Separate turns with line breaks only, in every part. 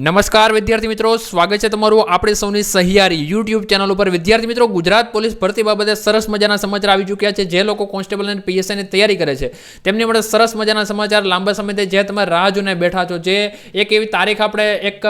નમસ્કાર વિદ્યાર્થી મિત્રો, સ્વાગત છે તમારું આપણે સૌની સહિયારી યુટ્યુબ ચેનલ ઉપર. વિદ્યાર્થી મિત્રો, ગુજરાત પોલીસ ભરતી બાબતે સરસ મજાના સમાચાર આવી ચૂક્યા છે. જે લોકો કોન્સ્ટેબલ અને પીએસઆઈની તૈયારી કરે છે, તેમની માટે સરસ મજાના સમાચાર લાંબા સમયથી જે તમે રાહ જોઈને બેઠા છો. જે એક એવી તારીખ આપણે એક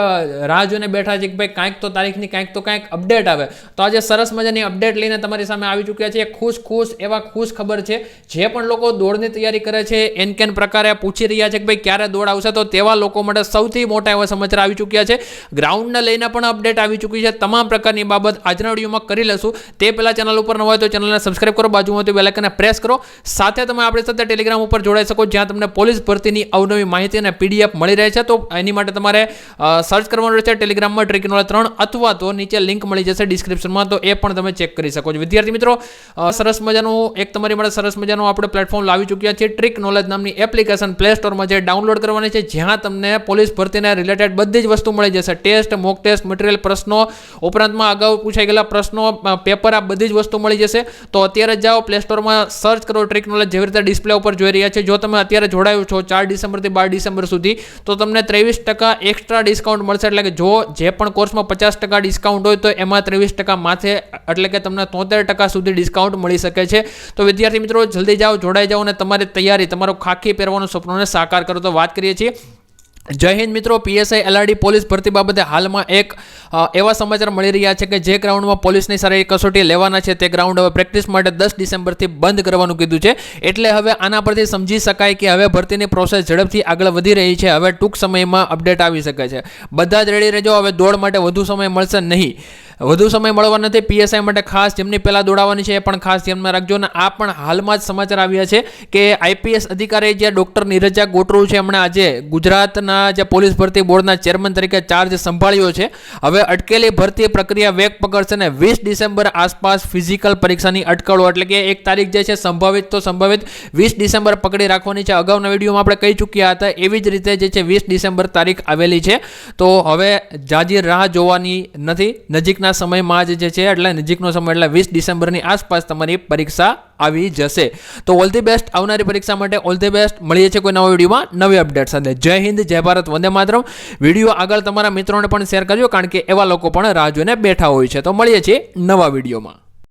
રાહ જોઈને બેઠા છે કે ભાઈ કાંઈક તો તારીખની, કાંઈક તો કાંઈક અપડેટ આવે. તો આજે સરસ મજાની અપડેટ લઈને તમારી સામે આવી ચૂક્યા છે ખુશ ખુશ એવા ખુશ ખબર છે, જે પણ લોકો દોડની તૈયારી કરે છે, એન કેન પ્રકારે પૂછી રહ્યા છે કે ભાઈ ક્યારે દોડ આવશે? તો તેવા લોકો માટે સૌથી મોટા એવા સમાચાર આવી ચૂક્યા છે. ગ્રાઉન્ડને લઈને પણ અપડેટ આવી ચૂકી છે. તમામ પ્રકારની બાબત આજના વિડીયોમાં કરી લેશું તે પહેલાં ચેનલ ઉપર ન હોય તો ચેનલને સબસ્ક્રાઇબ કરો. બાજુમાં તો બેલાઇકને પ્રેસ કરો. સાથે તમે આપણી સાથે ટેલિગ્રામ ઉપર જોડાઈ શકો. જ્યાં તમને પોલીસ ભરતીની અવનવી માહિતી અને પીડીએફ મળી રહે છે. તો એની માટે તમારે સર્ચ કરવાનું રહેશે ટેલિગ્રામમાં ટ્રિક ત્રણ અથવા તો નીચે લિંક મળી જશે ડિસ્ક્રિપ્શનમાં તો એ પણ તમે ચેક કરી શકો છો. વિદ્યાર્થી મિત્રો સરસ મજાનું એક તમારી માટે સરસ મજાનું આપણે પ્લેટફોર્મ લાવી ચૂક્યા છીએ. ટ્રિક નોલેજ નામની એપ્લિકેશન પ્લે સ્ટોરમાં જે ડાઉનલોડ કરવાની છે, જ્યાં તમને પોલીસ ભરતીને રિલેટેડ બધી જ વસ્તુ મળી જશે. ટેસ્ટ મોક ટેસ્ટ મટીરિયલ પ્રશ્નો, ઉપરાંતમાં અગાઉ પૂછાઈ ગયેલા પ્રશ્નો પેપર આ બધી જ વસ્તુ મળી જશે. તો અત્યારે જાઓ પ્લે સ્ટોરમાં સર્ચ કરો ટ્રિક જેવી રીતે ડિસ્પ્લે ઉપર જોઈ રહ્યા છે. જો તમે અત્યારે જોડાયો છો ચાર ડિસેમ્બરથી બાર ડિસેમ્બર સુધી, તો તમને ત્રેવીસ ટકા એક્સ્ટ્રા ડિસ્કાઉન્ટ મળશે. એટલે કે જો જે પણ કોર્સમાં પચાસ ટકા ડિસ્કાઉન્ટ હોય, તો એમાં ત્રેવીસ ટકા માથે, એટલે કે તમને તોતેર ટકા સુધી ડિસ્કાઉન્ટ મળી શકે છે. તો વિદ્યાર્થી મિત્રો, જલ્દી જાઓ, જોડાઈ જાઓ અને તમારી તૈયારી, તમારો ખાખી પહેરવાનું સપનોને સાકાર કરો. તો વાત કરીએ છીએ જય હિન્દ મિત્રો પીએસઆઈ એલઆરડી પોલીસ ભરતી બાબતે હાલમાં એક એવા સમાચાર મળી રહ્યા છે કે જે ગ્રાઉન્ડમાં પોલીસની સારી કસોટી લેવાના છે તે ગ્રાઉન્ડ હવે પ્રેક્ટિસ માટે દસ ડિસેમ્બરથી બંધ કરવાનું કીધું છે. એટલે હવે આના પરથી સમજી શકાય કે હવે ભરતીની પ્રોસેસ ઝડપથી આગળ વધી રહી છે, હવે ટૂંક સમયમાં અપડેટ આવી શકે છે. બધા જ રેડી રહેજો, હવે દોડ માટે વધુ સમય મળશે નહીં. વધુ સમય મળવા નથી. પીએસઆઈ માટે ખાસ જેમની પહેલાં દોડાવવાની છે એ પણ ખાસ ધ્યાનમાં રાખજો. અને આ પણ હાલમાં જ સમાચાર આવ્યા છે કે આઈપીએસ અધિકારી જે ડૉક્ટર નીરજા ગોટરુ છે, એમણે આજે ગુજરાતના જે પોલીસ ભરતી બોર્ડના ચેરમેન તરીકે ચાર્જ સંભાળ્યો છે. હવે અટકેલી ભરતી પ્રક્રિયા વેગ પકડશે અને વીસ ડિસેમ્બર આસપાસ ફિઝિકલ પરીક્ષાની અટકળો, એટલે કે એક તારીખ જે છે સંભવિત તો સંભવિત, વીસ ડિસેમ્બર પકડી રાખવાની છે. અગાઉના વિડીયોમાં આપણે કહી ચૂક્યા હતા, એવી જ રીતે જે છે વીસ ડિસેમ્બર તારીખ આવેલી છે. તો હવે જાજી રાહ જોવાની નથી. નજીકના સમયમાં જ છે, એટલે નજીકનો સમય, એટલે વીસ ડિસેમ્બરની આસપાસ તમારી પરીક્ષા આવી જશે. તો ઓલ ધી બેસ્ટ આવનારી પરીક્ષા માટે ઓલ ધી બેસ્ટ મળીએ છીએ કોઈ નવા વિડીયોમાં. નવી અપડેટ સાથે. જય હિન્દ, જય ભારત, વંદે માતરમ. વીડિયો આગળ તમારા મિત્રોને પણ શેર કરજો, કારણ કે એવા લોકો પણ રાહ જોઈને બેઠા હોય છે. તો મળીએ છીએ નવા વિડીયોમાં.